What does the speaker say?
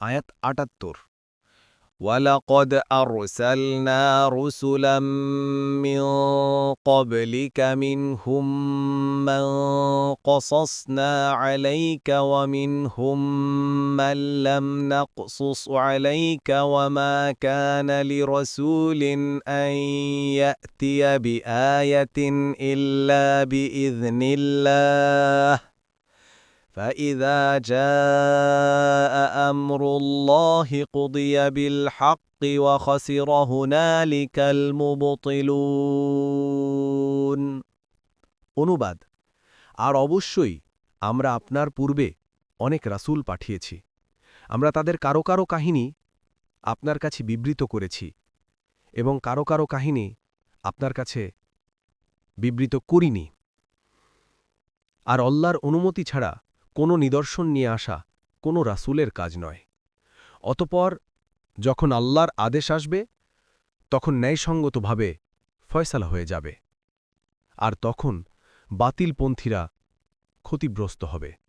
আয়াত আটাত্তর ولقد أرسلنا رسلا من قبلك منهم من قصصنا عليك ومنهم من لم نقصص عليك وما كان لرسول أن يأتي بآية إلا بإذن الله فإذا جاء أمر الله قضي بالحق وخسر هنالك المبطلون অনুবাদ আর অবশ্যই আমরা আপনার পূর্বে অনেক রাসূল পাঠিয়েছি আমরা তাদের কারো কারো কাহিনী আপনার কাছে বিবৃত করেছি এবং কারো কারো কাহিনী আপনার কাছে বিবৃত করিনি আর অল্লাহর অনুমতি ছাড়া কোনো নিদর্শন নিয়ে আসা কোনো রাসুলের কাজ নয়। অতপর যখন আল্লাহর আদেশ আসবে, তখন ন্যায়সঙ্গতভাবে ফয়সালা হয়ে যাবে। আর তখন বাতিলপন্থীরা ক্ষতিগ্রস্ত হবে।